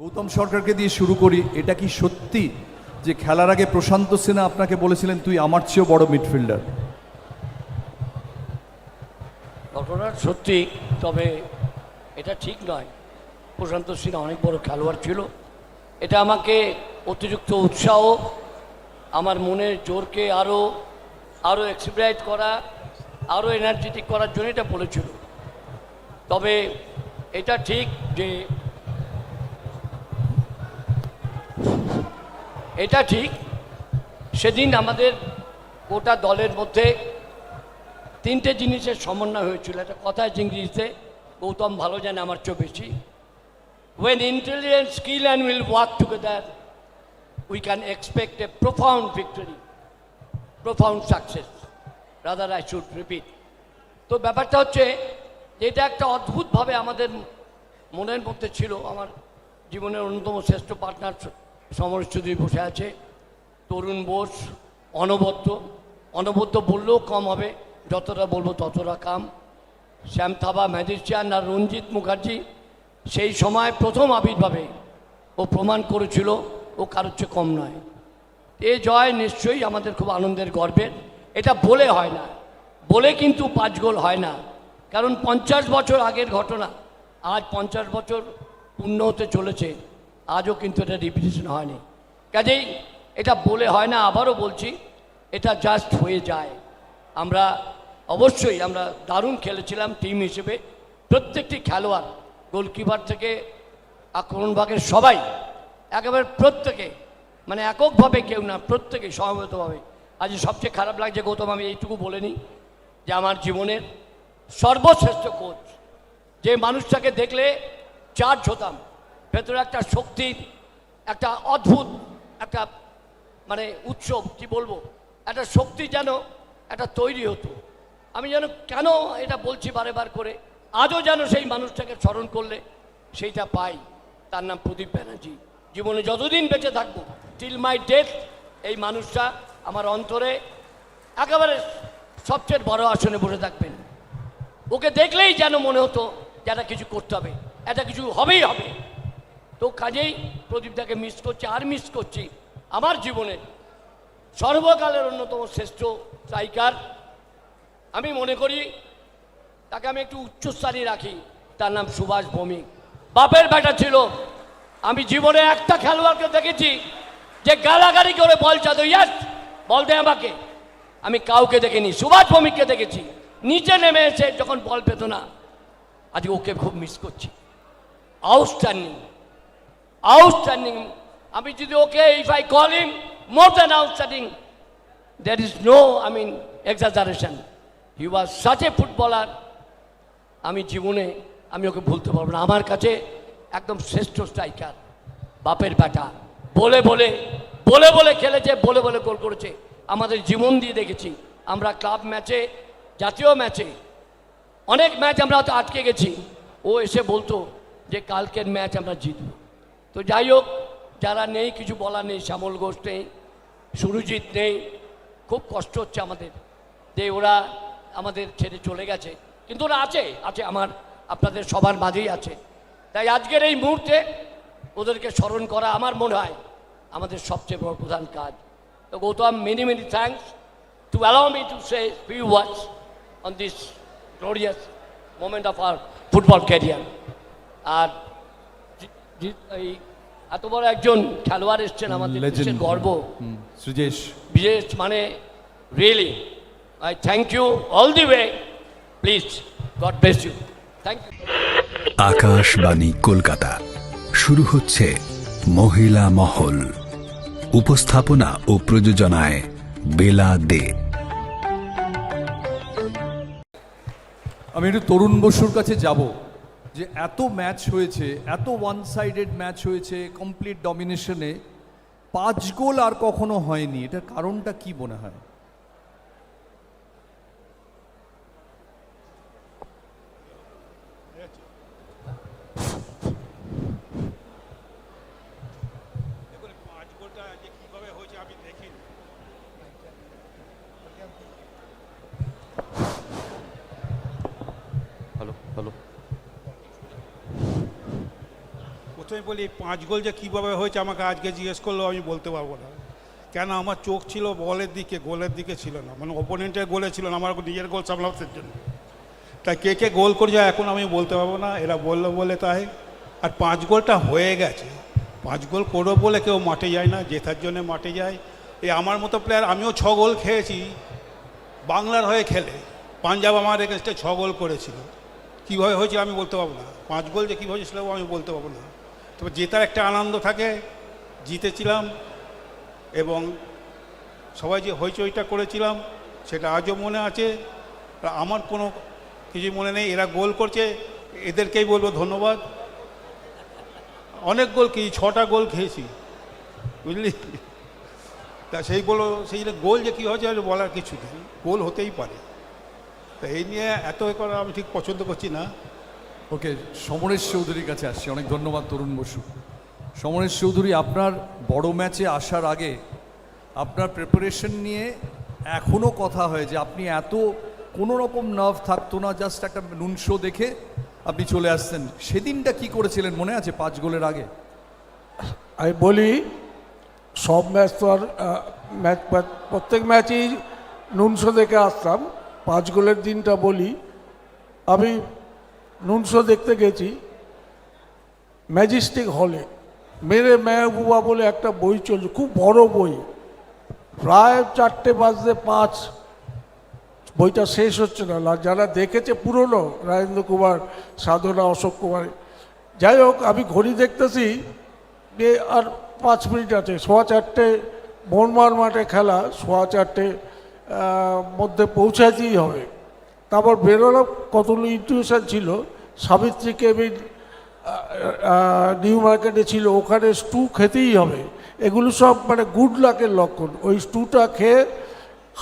গৌতম সরকারকে দিয়ে শুরু করি, এটা কি সত্যি যে খেলার আগে প্রশান্ত সিনহা আপনাকে বলেছিলেন, তুই আমার চেয়েও বড় মিডফিল্ডার ঘটনা সত্যি, তবে এটা ঠিক নয়। প্রশান্ত সিনহা অনেক বড় খেলোয়াড় ছিল। এটা আমাকে অতিরিক্ত উৎসাহ, আমার মনের জোরকে আরও আরও এক্সপ্রাইট করা আরও এনার্জেটিক করার জন্য এটা বলেছিল। তবে এটা ঠিক যে এটা ঠিক, সেদিন আমাদের গোটা দলের মধ্যে তিনটে জিনিসের সমন্বয় হয়েছিল। একটা কথা ইংরেজিতে গৌতম, ভালো জানে আমার চেয়ে বেশি। When intelligence skill and will work together we can expect a profound victory profound success rather I should repeat তো ব্যাপারটা হচ্ছে এটা একটা অদ্ভুতভাবে আমাদের মনের মধ্যে ছিল, আমার জীবনের অন্যতম শ্রেষ্ঠ পার্টনার সমর চৌধুরী বসে আছে, তরুণ বোস, অনবদ্য অনবদ্য বললেও কম হবে, যতটা বলব ততটা কাম। শ্যাম থাবা ম্যাজিস্ট্রিয়ান আর রঞ্জিত মুখার্জি, সেই সময় প্রথম আবির্ভাবে ও প্রমাণ করেছিল, ও কারোর চেয়ে কম নয়। এ জয় নিশ্চয়ই আমাদের খুব আনন্দের গর্বের, এটা বলে হয় না। বলে কিন্তু পাঁচ গোল হয় না। কারণ পঞ্চাশ বছর আগের ঘটনা, আজ পঞ্চাশ বছর পূর্ণ হতে চলেছে। আজও কিন্তু এটা রিপিটেশন হয়নি। কাজেই এটা বলে হয় না, আবারও বলছি, এটা জাস্ট হয়ে যায়। আমরা অবশ্যই আমরা দারুণ খেলেছিলাম টিম হিসেবে। প্রত্যেকটি খেলোয়াড় গোলকিপার থেকে আক্রমণ ভাগের সবাই, একেবারে প্রত্যেকে মানে এককভাবে কেউ না, প্রত্যেকে সমবেতভাবে আজ সবচেয়ে খারাপ লাগছে গৌতম, আমি এইটুকু বলে নিই যে আমার জীবনের সর্বশ্রেষ্ঠ কোচ যে মানুষটাকে দেখলে চার্জ হতাম ভেতরে একটা শক্তির একটা অদ্ভুত, একটা মানে উৎসব, কি বলব? একটা শক্তি যেন একটা তৈরি হতো। আমি যেন কেন এটা বলছি বারে বার করে? আজও যেন সেই মানুষটাকে স্মরণ করলে সেইটা পাই। তার নাম প্রদীপ ব্যানার্জি। জীবনে যতদিন বেঁচে থাকব টিল মাই ডেথ এই মানুষটা আমার অন্তরে একেবারে সবচেয়ে বড় আসনে বসে থাকবেন। ওকে দেখলেই যেন মনে হতো যে একটা কিছু করতে হবে, একটা কিছু হবেই হবে। তো কাজেই প্রদীপদাকে মিস করছি, আর মিস করছি আমার জীবনে সর্বকালের অন্যতম শ্রেষ্ঠ স্ট্রাইকার আমি মনে করি তাকে আমি একটু উচ্চস্থানে রাখি, তার নাম সুভাষ ভৌমিক। বাপের বেটা ছিল। আমি জীবনে একটা খেলোয়াড়কে দেখেছি যে গালাগালি করে বল চাঁদ, ইয়াস, বল দে আমাকে। আমি কাউকে দেখিনি, সুভাষ ভৌমিককে দেখেছি। নিচে নেমে এসে যখন বল পেত না, আজকে ওকে খুব মিস করছি। আউটস্ট্যান্ডিং আউটস্ট্যান্ডিং আমি যদি okay if I call him more than outstanding there is no, i mean, exaggeration. He was such a footballer. আমি জীবনে, আমি ওকে ভুলতে পারব না। আমার কাছে একদম শ্রেষ্ঠ স্ট্রাইকার বাপের বেটা। বলে বলে বলে বলে খেলেছে, বলে বলে গোল করেছে। আমাদের জীবন দিয়ে দেখেছি। আমরা ক্লাব ম্যাচে জাতীয় ম্যাচে অনেক ম্যাচ আমরা হয়তো আটকে গেছি। ও এসে বলতো যে, কালকের ম্যাচ আমরা জিতব। তো যাই হোক যারা নেই, কিছু বলার নেই, শ্যামল ঘোষ নেই, সুরজিৎ নেই, খুব কষ্ট হচ্ছে আমাদের। যে ওরা আমাদের ছেড়ে চলে গেছে। কিন্তু ওরা আছে আছে আমার, আপনাদের সবার মাঝেই আছে। তাই আজকের এই মুহূর্তে ওদেরকে স্মরণ করা আমার মনে হয় আমাদের সবচেয়ে বড় প্রধান কাজ। তো Gautam many many thanks to allow me to say few words on this glorious moment of our football career আর এই এত বড় একজন খেলোয়াড় এসছেন আমাদের দেশের গর্ব। সৃজেশ। বিশেষ মানে really I thank you all the way please God bless you thank you Akashvani Kolkata. শুরু হচ্ছে মহিলা মহল। উপস্থাপনা ও প্রযোজনায় বেলা দে। আমি একটু তরুণ বসুর কাছে যাব। যে এত ম্যাচ হয়েছে, এত ওয়ান সাইডেড ম্যাচ হয়েছে কমপ্লিট ডমিনেশনে পাঁচ গোল আর কখনো হয়নি। এটার কারণটা কি মনে হয় দেখুন পাঁচ গোলটা যে কীভাবে হয়েছে আমি দেখিনি প্রথমে বলি, পাঁচ গোল যে কীভাবে হয়েছে আমাকে আজকে জিজ্ঞেস করলেও আমি বলতে পারব না। কেন আমার চোখ ছিল বলের দিকে, গোলের দিকে ছিল না। মানে ওপোনেন্টের গোলে ছিল না, আমার নিজের গোল সামলাতে জন্য। তাই কে কে গোল করেছে এখন আমি বলতে পারব না, এরা বলল বলে তাই। আর পাঁচ গোলটা হয়ে গেছে। পাঁচ গোল করব বলে কেউ মাঠে যায় না, জেতার জন্য মাঠে যায়। এই আমার মতো প্লেয়ার আমিও ছ গোল খেয়েছি, বাংলার হয়ে খেলে। পাঞ্জাব আমার এগেনস্টে ছ গোল করেছিল। কীভাবে হয়েছে আমি বলতে পারব না। পাঁচ গোল যে কীভাবে ছিল আমি বলতে পারব না। তবে জেতার একটা আনন্দ থাকে, জিতেছিলাম এবং সবাই যে হইচইটা করেছিলাম সেটা আজও মনে আছে। আমার কোনো কিছু মনে নেই, এরা গোল করছে, এদেরকেই বলব ধন্যবাদ। অনেক গোল খেয়েছি, ছটা গোল খেয়েছি, বুঝলি? তা সেই বলো, সেই গোল যে কী হয়েছে বলার কিছু নেই, গোল হতেই পারে। তা এই নিয়ে এত করা আমি ঠিক পছন্দ করছি না। ওকে, সমরেশ চৌধুরীর কাছে আসছি। অনেক ধন্যবাদ তরুণ বসু। সমরেশ চৌধুরী, আপনার বড় ম্যাচে আসার আগে আপনার প্রিপারেশন নিয়ে এখনও কথা হয় যে আপনি এত কোনো রকম নার্ভ থাকতো না জাস্ট একটা নুন শো দেখে আপনি চলে আসতেন সেদিনটা কি করেছিলেন মনে আছে পাঁচ গোলের আগে? আমি বলি, সব ম্যাচ তো আর ম্যাচ- প্রত্যেক ম্যাচেই নুনশো দেখে আসতাম। পাঁচ গোলের দিনটা বলি, আমি নুনশো দেখতে গেছি। ম্যাজিস্টিক হলে মেরে মেহবুবা বলে একটা বই চলছে, খুব বড় বই। প্রায় চারটে বাজতে পাঁচ। বইটা শেষ হচ্ছে না। যারা দেখেছে পুরনো, রাজেন্দ্র কুমার, সাধনা, অশোক কুমার। যাই হোক, আমি ঘড়ি দেখতেছি যে আর পাঁচ মিনিট আছে। সোয়া চারটে বনমার মাঠে খেলা, সোয়া চারটে মধ্যে পৌঁছাতেই হবে। তারপর বেরোনো কতগুলো ইনটিউশন ছিল, সাবিত্রী কেবিন নিউ মার্কেটে ছিল, ওখানে স্টু খেতেই হবে। এগুলো সব মানে গুড লাকের লক্ষণ। ওই স্টুটা খেয়ে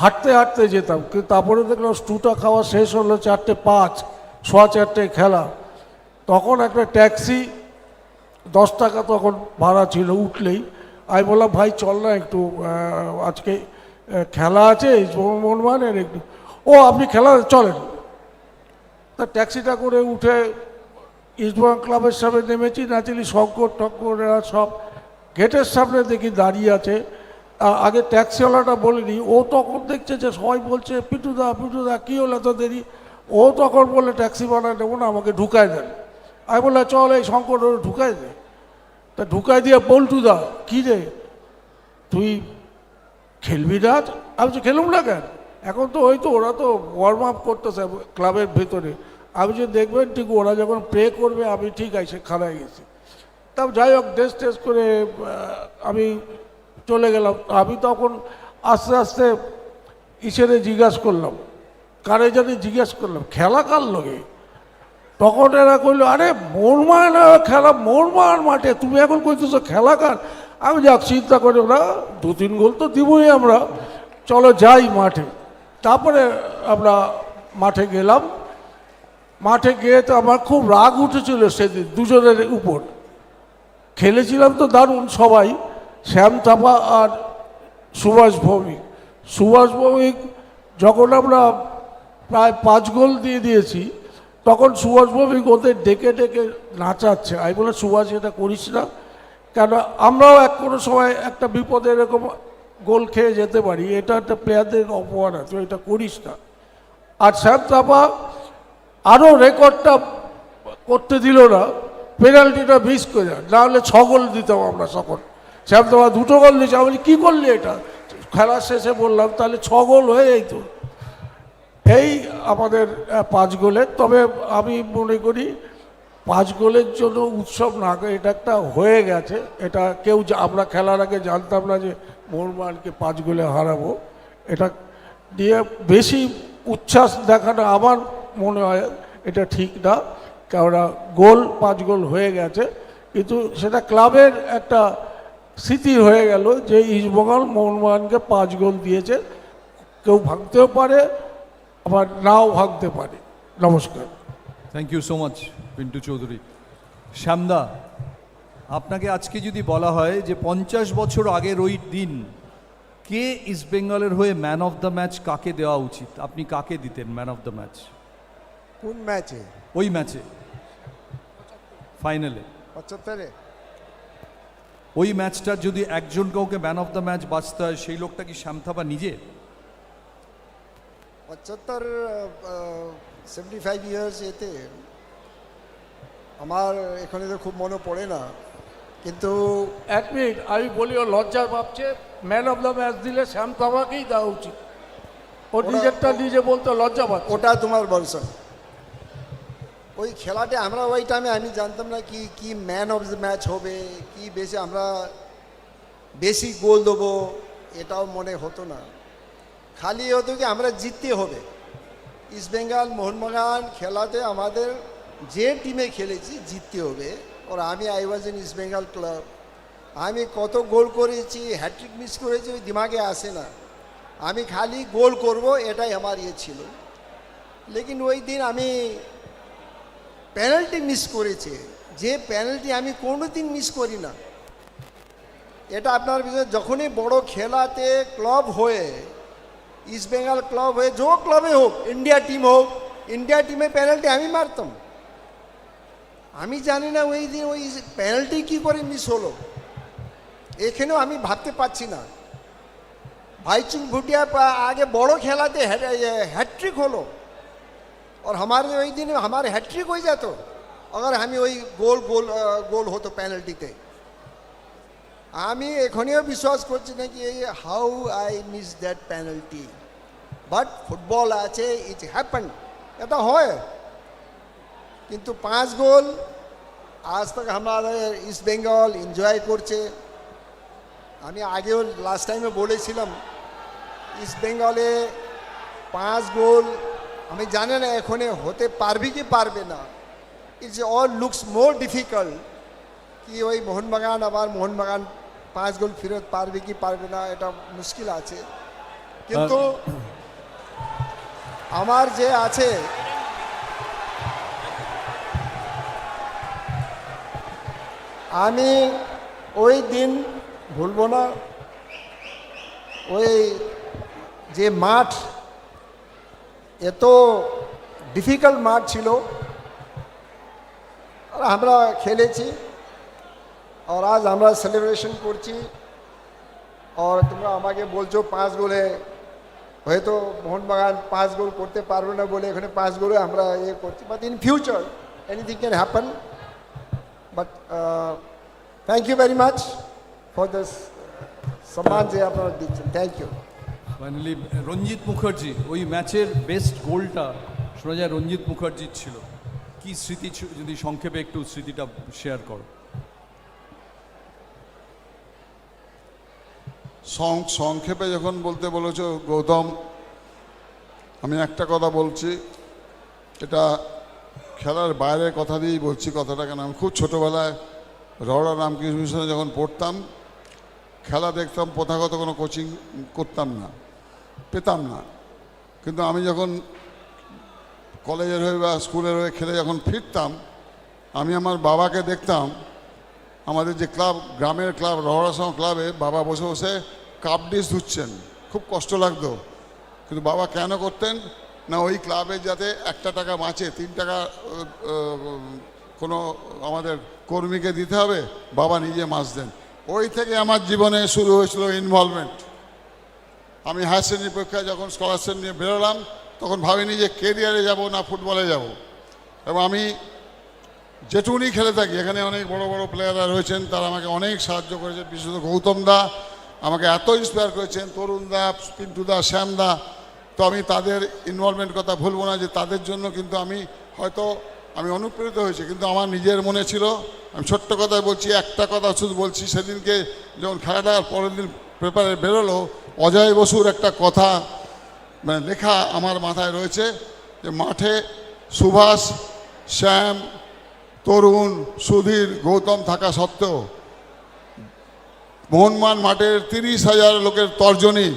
হাঁটতে হাঁটতে যেতাম। কিন্তু তারপরে দেখলাম স্টুটা খাওয়া শেষ হলো চারটে পাঁচ, সোয়া চারটে খেলা। তখন একটা ট্যাক্সি, দশ টাকা তখন ভাড়া ছিল উঠলেই। আমি বললাম, ভাই, চল না একটু আজকে খেলা আছে মোহনবাগানের একটু। ও, আপনি খেলা, চলেন। তা ট্যাক্সিটা করে উঠে ইস্টবেঙ্গল ক্লাবের সামনে নেমেছি নাচিলি শঙ্কর, টঙ্কর, এরা সব গেটের সামনে দেখি দাঁড়িয়ে আছে। আগে ট্যাক্সিওয়ালাটা বলেনি, ও তখন দেখছে যে সবাই বলছে পিটুদা পিটুদা কী হলো এত দেরি ও তখন বলে ট্যাক্সি বানায় নেব না, আমাকে ঢুকায় দেন। আমি বললাম, চল এই শঙ্কর ওরে ঢুকায় দে। তা ঢুকাই দিয়ে পল্টুদা কী রে? তুই খেলবি না আমি বলছি, খেলুম না কেন? এখন তো ওই তো ওরা তো ওয়ার্ম আপ করতেছে ক্লাবের ভেতরে। আমি যে দেখবেন ঠিক ওরা যখন প্রে করবে, আমি ঠিক আছে খাড়ায় গেছি। তা যাই হোক ড্রেস টেস করে আমি চলে গেলাম। আমি তখন আস্তে আস্তে ইসেরে জিজ্ঞাসা করলাম, কারে জানি জিজ্ঞেস করলাম, খেলা কার লগে? তখন এরা কইলো, আরে মোরমান খেলা মোরমান মাঠে, তুমি এখন কইতেছো খেলা কার? আমি যাক চিন্তা করে, ওরা দু তিন গোল তো দিবই আমরা। চলো যাই মাঠে। তারপরে আমরা মাঠে গেলাম। মাঠে গিয়ে তো আমার খুব রাগ উঠেছিল সেদিন, দুজনের উপর। খেলেছিলাম তো দারুণ সবাই, শ্যাম থাপা আর সুভাষ ভৌমিক। সুভাষ ভৌমিক যখন আমরা প্রায় পাঁচ গোল দিয়ে দিয়েছি, তখন সুভাষ ভৌমিক ওদের ডেকে ডেকে নাচাচ্ছে। আমি বলে সুভাষ, এটা করিস না। কেন? আমরাও এক কোনো সময় একটা বিপদে এরকম গোল খেয়ে যেতে পারি, এটা একটা প্লেয়ারদের অপমান আছে এটা করিস না। আর শ্যাম থাপা আরও রেকর্ডটা করতে দিল না, পেনাল্টিটা মিস করে যায় নাহলে ছ গোল দিতাম আমরা তখন শ্যাম তোমার দুটো গোল দিয়েছে, আমি কী করলি এটা? খেলার শেষে বললাম, তাহলে ছ গোল হয়ে যেত এই আমাদের পাঁচ গোলের, তবে আমি মনে করি পাঁচ গোলের জন্য উৎসব না, এটা একটা হয়ে গেছে, এটা কেউ আমরা খেলার আগে জানতাম না যে মোহনবাগানকে পাঁচ গোলে হারাবো। এটা নিয়ে বেশি উচ্ছ্বাস দেখানো আমার মনে হয় এটা ঠিক না। কেননা গোল, পাঁচ গোল হয়ে গেছে। কিন্তু সেটা ক্লাবের একটা স্মৃতি হয়ে গেল যে ইস্টবেঙ্গল মোহনবাগানকে পাঁচ গোল দিয়েছে। কেউ ভাঙতেও পারে, আবার নাও ভাঙতে পারে। নমস্কার। Thank you so much Pintu Chowdhury শ্যামদা আপনাকে আজকে যদি বলা হয় যে পঞ্চাশ বছর আগের ওই দিন কে ইস্ট বেঙ্গলের হয়ে ম্যান অফ দ্য ম্যাচ কাকে দেওয়া উচিত? আপনি কাকে দিতেন ম্যান অফ দ্য ম্যাচ? কোন ম্যাচে? ওই ম্যাচে। ফাইনালে। পঁচাত্তরে। ওই ম্যাচটার যদি একজন কাউকে ম্যান অফ দ্য ম্যাচ বাঁচতে হয় সেই লোকটা কি শ্যামথাপা নিজে? পঁচাত্তর সেভেন্টি ফাইভ ইয়ার্স এতে আমার এখানে তো খুব মনে পড়ে না। কিন্তু এক মিনিট আমি বলি ও লজ্জা ভাবছে ম্যান অফ দ্য ম্যাচ দিলে শ্যাম তামাকেই দেওয়া উচিত। ও নিজেরটা নিজে বলতে লজ্জা পাচ্ছে। ওটা তোমার বলছেন। ওই খেলাটা আমরা ওই টাইমে আমি জানতাম না কি কি ম্যান অফ দ্য ম্যাচ হবে কি বেশি আমরা বেশি গোল দেবো এটাও মনে হতো না। খালি হতো কি আমরা জিততে হবে। ইস্ট বেঙ্গল মোহনবাগান খেলাতে আমাদের যে টিমে খেলেছি জিততে হবে। ওর, আমি I was in East Bengal club আমি কত গোল করেছি হ্যাট্রিক মিস করেছি, ওই দিমাগে আসে না। আমি খালি গোল করব, এটাই আমার ইয়ে ছিল। লেকিন ওই দিন আমি পেনাল্টি মিস করেছে। যে পেনাল্টি আমি কোনো দিন মিস করি না। এটা আপনার বিষয়ে যখনই বড় খেলাতে ক্লাব হয়ে ইস্ট বেঙ্গল ক্লাব হয়ে, যে ক্লাবে হোক ইন্ডিয়া টিম হোক ইন্ডিয়া টিমে পেনাল্টি আমি মারতাম। আমি জানি না ওই দিন ওই পেনাল্টি কী করে মিস হলো এখানেও আমি ভাবতে পারছি না भाईचुंग भुटिया प- आगे बड़ो खेलाते हैट्रिक होलो और हमारे वही दिन हमारे हैट्रिक हो जातो अगर हमें वही गोल गोल अ, गोल হতো পেনাল্টিতে আমি এখনিও বিশ্বাস করছি না কি এই how I miss that penalty but football আছে ইট হ্যাপেন এটা হয় কিন্তু পাঁচ গোল আজ তক আমাদের ইস্ট বেঙ্গল এনজয় করছে। আমি আগেও লাস্ট টাইমে বলেছিলাম ইস্ট বেঙ্গলে পাঁচ গোল আমি জানি না এখনে হতে পারবে কি পারবে না। It's all looks more difficult কি ওই মোহনবাগান আবার মোহনবাগান পাঁচ গোল ফেরত পারবে কি পারবে না এটা মুশকিল আছে। কিন্তু আমার যে আছে আমি ওই দিন ভুলবো না, ওই যে মাঠ, এত ডিফিকাল্ট মাঠ ছিল, আমরা খেলেছি, আর আজ আমরা সেলিব্রেশন করছি, আর তোমরা আমাকে বলছো পাঁচ গোলে, হয়তো মোহনবাগান পাঁচ গোল করতে পারবে না বলে এখানে পাঁচ গোলে আমরা ইয়ে করছি but in future anything can happen but thank you very much for this সম্মান যে আপনারা দিচ্ছেন thank you finally Ranjit Mukherjee ওই ম্যাচের বেস্ট গোলটা শোনা যায় রঞ্জিত মুখার্জির ছিল। কি স্মৃতি ছিল? যদি সংক্ষেপে একটু স্মৃতিটা শেয়ার করো। সং- সংক্ষেপে যখন বলতে বলেছ গৌতম আমি একটা কথা বলছি। এটা খেলার বাইরের কথা দিয়েই বলছি কথাটা, কেন আমি খুব ছোটোবেলায় রওড়া রামকৃষ্ণ মিশনে যখন পড়তাম, খেলা দেখতাম, প্রথাগত কোনো কোচিং করতাম না, পেতাম না। কিন্তু আমি যখন কলেজের হয়ে বা স্কুলের হয়ে খেলে যখন ফিরতাম, আমি আমার বাবাকে দেখতাম, আমাদের যে ক্লাব, গ্রামের ক্লাব, রহরাসম ক্লাবে বাবা বসে বসে কাপ ডিস ধুচ্ছেন। খুব কষ্ট লাগতো। কিন্তু বাবা কেন করতেন? না, ওই ক্লাবে যাতে একটা টাকা বাঁচে, তিন টাকা কোনো আমাদের কর্মীকে দিতে হবে, বাবা নিজে মাছ দেন। ওই থেকে আমার জীবনে শুরু হয়েছিল ইনভলভমেন্ট আমি হায়ার শ্রেণির পরীক্ষায় যখন স্কলারশিপ নিয়ে বেরোলাম, তখন ভাবিনি যে কেরিয়ারে যাব না ফুটবলে যাব। এবং আমি যেটুকুনি খেলে থাকি, এখানে অনেক বড় বড় প্লেয়াররা রয়েছেন, তারা আমাকে অনেক সাহায্য করেছেন, বিশেষত গৌতম দা, আমাকে এত ইন্সপায়ার করেছেন, তরুণ দা, পিন্টু দা, শ্যাম দা তো আমি তাদের ইনভলভমেন্ট কথা ভুলবো না যে তাদের জন্য কিন্তু আমি হয়তো আমি অনুপ্রেরিত হয়েছি, কিন্তু আমার নিজের মনে ছিল, আমি ছোট্ট কথায় বলছি, একটা কথা শুধু বলছি, সেদিনকে যখন খেলাটা পরের দিন পেপারে বেরোলো, অজয় বসুর একটা কথা মানে লেখা আমার মাথায় রয়েছে যে মাঠে সুভাষ, শ্যাম, তরুণ, সুধীর, গৌতম থাকা সত্ত্বেও, মোহনমান মাঠের তিরিশ হাজার লোকের তর্জনী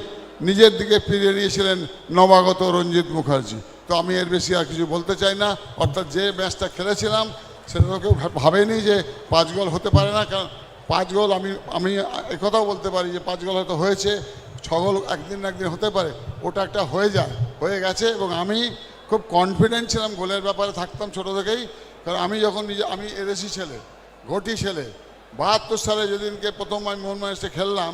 নিজের দিকে ফিরিয়ে নিয়েছিলেন নবাগত রঞ্জিত মুখার্জি। তো আমি এর বেশি আর কিছু বলতে চাই না। অর্থাৎ যে ম্যাচটা খেলেছিলাম, সেটা কেউ ভাবেনি যে পাঁচ গোল হতে পারে না। কারণ পাঁচ গোল আমি আমি একথাও বলতে পারি যে পাঁচ গোল হয়তো হয়েছে, ছ গোল একদিন না একদিন হতে পারে। ওটা একটা হয়ে যায়, হয়ে গেছে এবং আমি খুব কনফিডেন্ট ছিলাম গোলের ব্যাপারে, থাকতাম ছোটো থেকেই। কারণ আমি যখন নিজে, আমি এদেশি ছেলে, ঘটি ছেলে, বাহাত্তর সালে যেদিনকে প্রথম আমি মোহনবাগান এসে খেললাম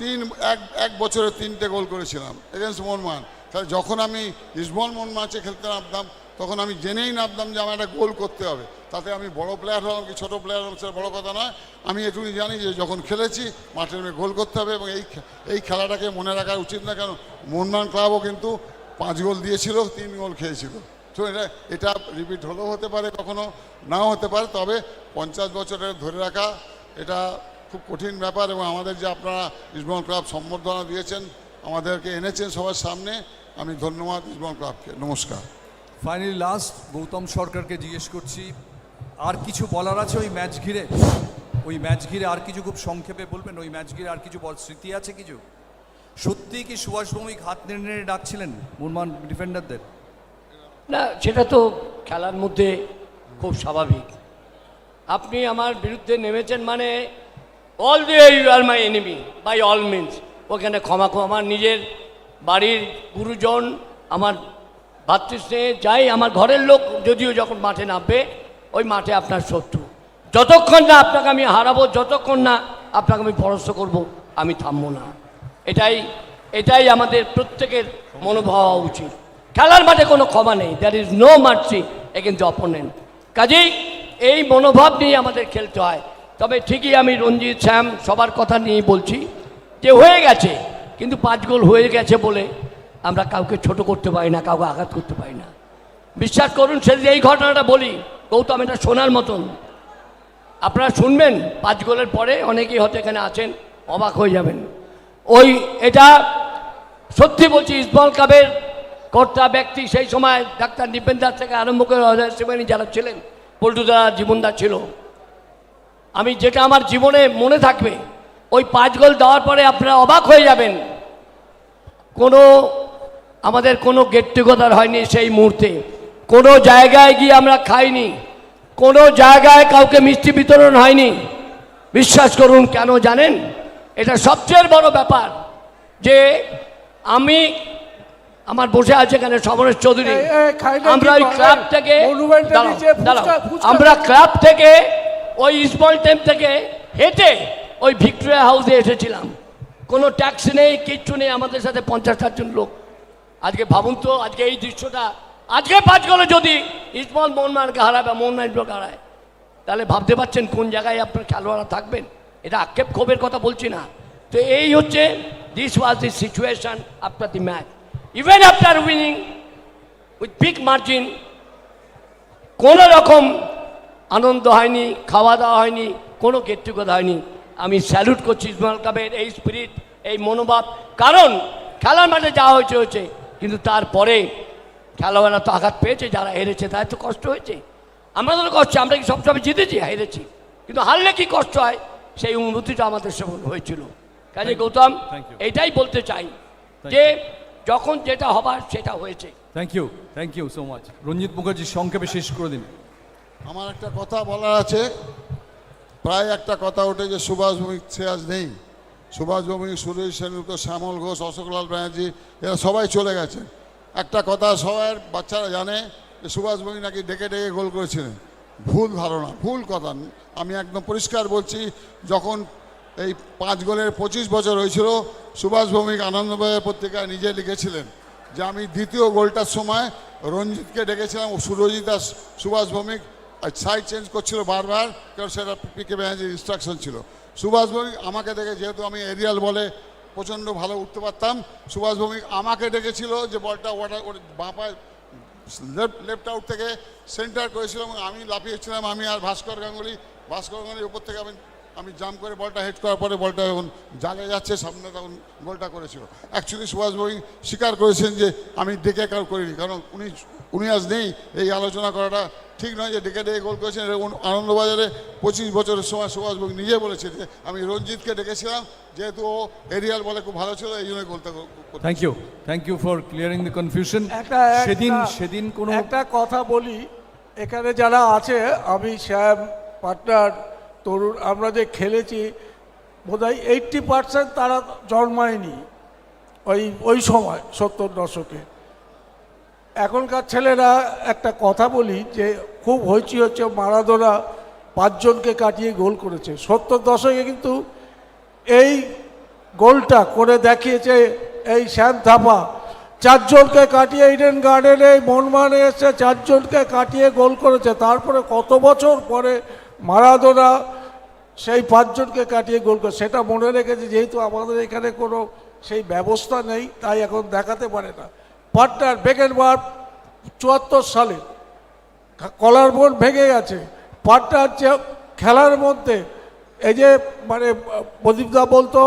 তিন, এক এক বছরে তিনটে গোল করেছিলাম এগেনস্ট মোহনবাগান তাহলে যখন আমি ইসবল মোহনবাগানকে খেলতে নামতাম, তখন আমি জেনেই নামতাম যে আমার একটা গোল করতে হবে। তাতে আমি বড় প্লেয়ার হলাম কি ছোটো প্লেয়ার হলাম সেটা বড় কথা নয়। আমি এটুকুনি জানি যে যখন খেলেছি মাঠের নেমে গোল করতে হবে এবং এই এই খেলাটাকে মনে রাখা উচিত না, কারণ মোহনবাগান ক্লাবও কিন্তু পাঁচ গোল দিয়েছিল, তিন গোল খেয়েছিল। তো এটা এটা রিপিট হলেও হতে পারে কখনো, নাও হতে পারে, তবে পঞ্চাশ বছরের ধরে রাখা এটা খুব কঠিন ব্যাপার এবং আমাদের যে আপনারা ইসবল ক্লাব সম্বর্ধনা দিয়েছেন আমাদেরকে এনেছেন সবার সামনে আমি ধন্যবাদ ইসবল ক্লাবকে নমস্কার। ফাইনালি লাস্ট গৌতম সরকারকে জিজ্ঞেস করছি আর কিছু বলার আছে ওই ম্যাচ ঘিরে? ওই ম্যাচ ঘিরে আর কিছু খুব সংক্ষেপে বলবেন? ওই ম্যাচ ঘিরে আর কিছু বল স্মৃতি আছে কিছু? সত্যি কি সুভাষ ভৌমিক হাত নেড়ে নেড়ে ডাকছিলেন মুরমান ডিফেন্ডারদের? না সেটা তো খেলার মধ্যে খুব স্বাভাবিক। আপনি আমার বিরুদ্ধে নেমেছেন মানে all the you are my enemy by all means ওখানে ক্ষমা আমার নিজের বাড়ির গুরুজন, আমার ভাতৃস্নেহ, যাই আমার ঘরের লোক যদিও যখন মাঠে নামবে, ওই মাঠে আপনার শত্রু। যতক্ষণ না আপনাকে আমি হারাবো, যতক্ষণ না আপনাকে আমি পরাস্ত করব, আমি থামবো না। এটাই এটাই আমাদের প্রত্যেকের মনোভাব হওয়া উচিত। খেলার মাঠে কোনো ক্ষমা নেই। There is no mercy against opponent কাজেই এই মনোভাব নিয়ে আমাদের খেলতে হয়। তবে ঠিকই আমি রঞ্জিত শ্যাম সবার কথা নিয়েই বলছি যে হয়ে গেছে, কিন্তু পাঁচ গোল হয়ে গেছে বলে আমরা কাউকে ছোট করতে পারি না, কাউকে আঘাত করতে পারি না। বিশ্বাস করুন সেদিন এই ঘটনাটা বলি, গৌতম এটা শোনার মতন। আপনারা শুনবেন, পাঁচ গোলের পরে অনেকেই হয়তো এখানে আছেন, অবাক হয়ে যাবেন। ওই এটা সত্যি বলছি ইসবল কাবের কর্তা ব্যক্তি সেই সময় ডাক্তার নিপেন দাস থেকে আরম্ভ করে শিবানী যারা ছিলেন পল্টুদা জীবনদা ছিল। আমি যেটা আমার জীবনে মনে থাকবে ওই পাঁচ গোল দেওয়ার পরে আপনারা অবাক হয়ে যাবেন। কোনো আমাদের কোনো গেট টুগেদার হয়নি সেই মুহূর্তে। কোনো জায়গায় গিয়ে আমরা খাইনি। কোনো জায়গায় কাউকে মিষ্টি বিতরণ হয়নি। বিশ্বাস করুন কেন জানেন? এটা সবচেয়ে বড় ব্যাপার যে আমি আমার বসে আছে এখানে সমরেশ চৌধুরী। আমরা ওই ক্লাব থেকে আমরা। ক্লাব থেকে ওই স্মল টাইম থেকে হেঁটে ওই ভিক্টোরিয়া হাউসে এসেছিলাম। কোনো ট্যাক্সি নেই, কিচ্ছু নেই, আমাদের সাথে পঞ্চাশ ষাটজন লোক। আজকে ভাবুন তো, আজকে এই দৃশ্যটা, আজকে পাঁচ গলে যদি ইসমল মোহনমানকে হারায় বা মোহনমানকে হারায়, তাহলে ভাবতে পারছেন কোন জায়গায় আপনার খেলোয়াড়রা থাকবেন? এটা আক্ষেপ ক্ষোভের কথা বলছি না। তো এই হচ্ছে this was the situation after the match even after winning with big margin কোনো রকম আনন্দ হয়নি খাওয়া দাওয়া হয়নি কোনো টুগেদার হয়নি। আমি স্যালুট করছি ইসমাইল কাপের এই স্পিরিট এই মনোভাব। কারণ খেলার মাঠে যাওয়া হয়েছে হয়েছে। কিন্তু তারপরে খেলোয়াড়রা তো আঘাত পেয়েছে যারা হেরেছে তাদের তো কষ্ট হয়েছে। আমরা তো কষ্ট আমরা কি সবসময় জিতেছি? হেরেছি। কিন্তু হারলে কি কষ্ট হয়? সেই অনুভূতিটা আমাদের সঙ্গে হয়েছিল। কাজে গৌতম. এটাই বলতে চাই যে যখন যেটা হবার সেটা হয়েছে। Thank you thank you so much Ranjit Mukherjee সংক্ষেপে শেষ করে দিন। আমার একটা কথা বলার আছে। প্রায় একটা কথা ওঠে যে সুভাষ ভৌমিক সে আজ নেই। সুভাষ ভৌমিক, সুরেশ সেনগুপ্ত, শ্যামল ঘোষ অশোকলাল ব্যানার্জি, এরা সবাই চলে গেছে। একটা কথা সবার বাচ্চারা জানে যে সুভাষ ভৌমিক নাকি ডেকে ডেকে গোল করেছিলেন। ভুল ধারণা, ভুল কথা। আমি একদম পরিষ্কার বলছি, যখন এই পাঁচ গোলের পঁচিশ বছর হয়েছিল, সুভাষ ভৌমিক আনন্দবাজার পত্রিকায় নিজে লিখেছিলেন যে, আমি দ্বিতীয় গোলটার সময় রঞ্জিতকে ডেকেছিলাম, সুরজিৎ আর সুভাষ ভৌমিক সাইড চেঞ্জ করছিল বারবার, কারণ সেটা পিকে ব্যানার্জির ইনস্ট্রাকশন ছিল। সুভাষ ভৌমিক আমাকে দেখে, যেহেতু আমি এরিয়াল বলে প্রচণ্ড ভালো উঠতে পারতাম, সুভাষ ভৌমিক আমাকে ডেকেছিল যে বলটা ওটা বাঁ পায়ে লেফট লেফট আউট থেকে সেন্টার করেছিলাম আমি লাফিয়েছিলাম, আমি আর ভাস্কর গাঙ্গুলি, ভাস্কর গাঙ্গুলির উপর থেকে আমি আমি জাম্প করে বলটা হেড করার পরে বলটা যখন জাগে যাচ্ছে, সামনে তখন গোলটা করেছিল। অ্যাকচুয়ালি সুভাষ বই স্বীকার করেছেন যে আমি ডেকে কাউ করিনি, কারণ উনি উনি আজ নেই এই আলোচনা করাটা ঠিক নয় যে ডেকে ডেকে গোল করেছেন। এবং আনন্দবাজারে পঁচিশ বছরের সময় সুভাষ নিজে বলেছে যে আমি রঞ্জিতকে ডেকেছিলাম যেহেতু ও এরিয়াল বলে খুব ভালো ছিল এই জন্য গোলটা thank you thank you for clearing the confusion একটা সেদিন সেদিন কোনো একটা কথা বলি এখানে যারা আছে আমি শ্যাম পার্টনার তরুণ আমরা যে খেলেছি বোধহয় এইটটি পার্সেন্ট তারা জন্মায়নি ওই ওই সময় সত্তর দশকে। এখনকার ছেলেরা একটা কথা বলি যে খুব হয়েছি হচ্ছে মারাদোনা পাঁচজনকে কাটিয়ে গোল করেছে। সত্তর দশকে কিন্তু এই গোলটা করে দেখিয়েছে এই শ্যাম থাপা। চারজনকে কাটিয়ে ইডেন গার্ডেনে মনমানে এসে চারজনকে কাটিয়ে গোল করেছে। তারপরে কত বছর পরে মারাদোনা সেই পাঁচজনকে কাটিয়ে গোল করে সেটা মনে রেখেছে যেহেতু আমাদের এখানে কোনো সেই ব্যবস্থা নেই, তাই এখন দেখাতে পারে না। পার্টনার বেগেনবার চুয়াত্তর সালে কলার বোন ভেঙে গেছে। পাটটা যে খেলার মধ্যে এই যে মানে প্রদীপদা বলতো,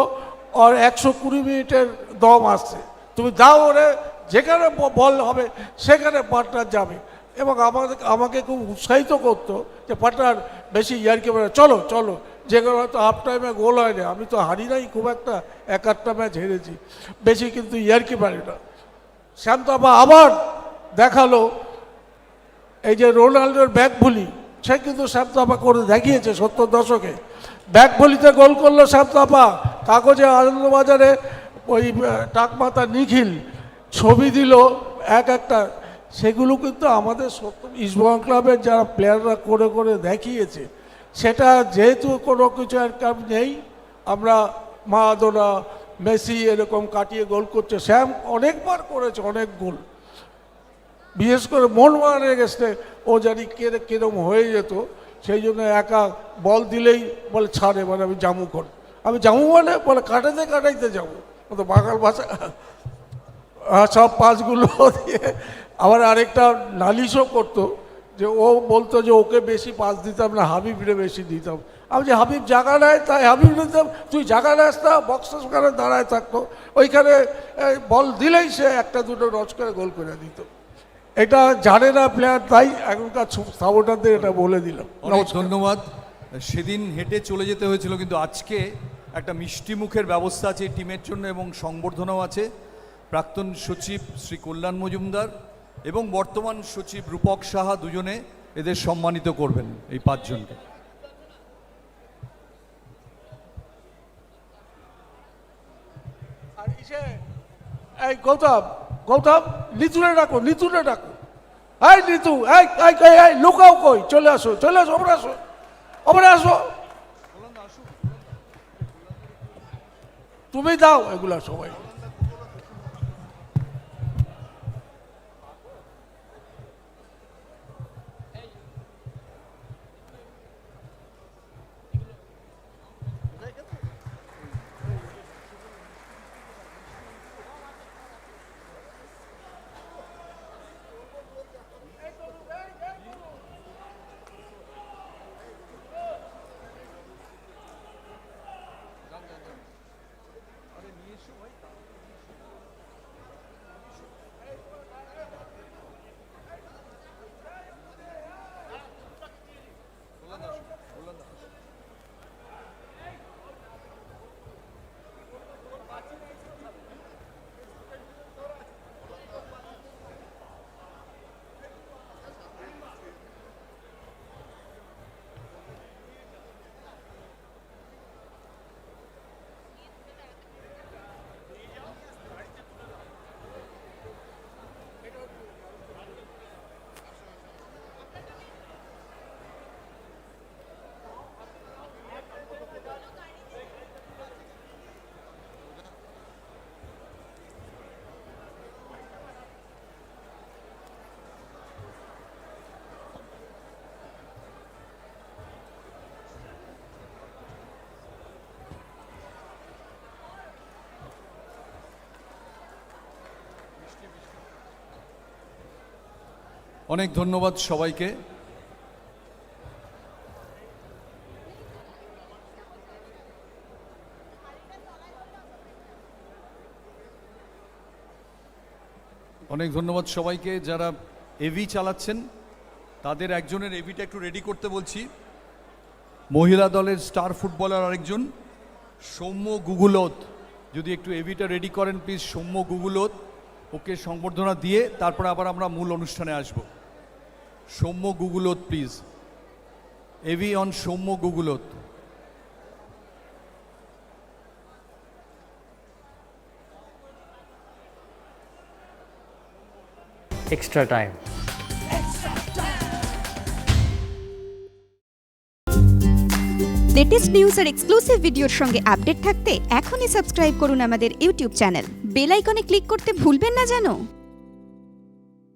আর একশো কুড়ি মিনিটের দম আসছে। তুমি দাও ওরে, যেখানে বল হবে, সেখানে পার্টনার যাবে। এবং আমাদের, আমাকে খুব উৎসাহিত করতো যে পার্টনার বেশি ইয়ারকি মানে চলো চলো যেখানে হয়তো হাফ টাইমে গোল হয় না আমি তো হারি নাই, খুব একটা এক আধটা ম্যাচ হেরেছি। বেশি কিন্তু ইয়ারকি পারি না। শ্যামতাবা আবার দেখাল, এই যে রোনাল্ডোর ব্যাক ভুলি, সে কিন্তু শ্যামতাপা করে দেখিয়েছে সত্তর দশকে। ব্যাক ভলিতে গোল করল শ্যামতাপা, কাগজে আনন্দবাজারে ওই টাকমাতা নিখিল ছবি দিল, এক একটা। সেগুলো কিন্তু আমাদের সত্য ইস্টবেঙ্গল ক্লাবের যারা প্লেয়াররা করে করে দেখিয়েছে। সেটা যেহেতু কোনো কিছু একটা নেই, আমরা মারাদোনা মেসি এরকম কাটিয়ে গোল করছে। শ্যাম অনেকবার করেছে অনেক গোল। বিশেষ করে মন মানে গেছে ও জানি কে কিরম হয়ে যেত সেই জন্য একা বল দিলেই বলে ছাড়ে মানে আমি জামু কর আমি জামু মানে বলে কাটাতে কাটাইতে যাব তো বাঙাল ভাষা। আহ, সব পাসগুলো দিয়ে আবার আরেকটা নালিশও করতো। যে ও বলতো যে ওকে বেশি পাস দিতাম না হাবিবরে বেশি দিতাম। আমি যে হাবিব জাগা নেয় তাই হাবিব দিতাম তুই জায়গা নেস না বক্সেস ওখানে দাঁড়ায় থাকতো। ওইখানে বল দিলেই সে একটা দুটো রচ করে গোল করে দিত। এটা জানে না প্লেয়ার তাই এখনকার সাপোর্টারদের এটা বলে দিলাম। ধন্যবাদ। সেদিন হেঁটে চলে যেতে হয়েছিল কিন্তু আজকে একটা মিষ্টি মুখের ব্যবস্থা আছে টিমের জন্য এবং সংবর্ধনাও আছে। প্রাক্তন সচিব শ্রী কল্যাণ মজুমদার এবং বর্তমান সচিব রূপক সাহা দুজনে এদের সম্মানিত করবেন এই পাঁচজনকে। এই গৌতম গৌতম, নিতুরে ডাকো নিতুরে ডাকো। এই এই, লুকাও কই? চলে আসো চলে আসো, ওপরে আসো ওপরে আসো। তুমি দাও এগুলা সবাই। অনেক ধন্যবাদ সবাইকে। অনেক ধন্যবাদ সবাইকে যারা এভি চালাচ্ছেন। তাদের একজনের এভিটা একটু রেডি করতে বলছি। মহিলা দলের স্টার ফুটবলার আরেকজন, সৌম্য গুগুলত। যদি একটু এভিটা রেডি করেন প্লিজ সৌম্য গুগুলত। ওকে সংবর্ধনা দিয়ে তারপরে আবার আমরা মূল অনুষ্ঠানে আসব। Soumya Gugulot please AV on Soumya Gugulot. Extra time. Latest news R exclusive ভিডিওর সঙ্গে আপডেট থাকতে এখনই সাবস্ক্রাইব করুন আমাদের ইউটিউব চ্যানেল বেল আইকনে ক্লিক করতে ভুলবেন না জানো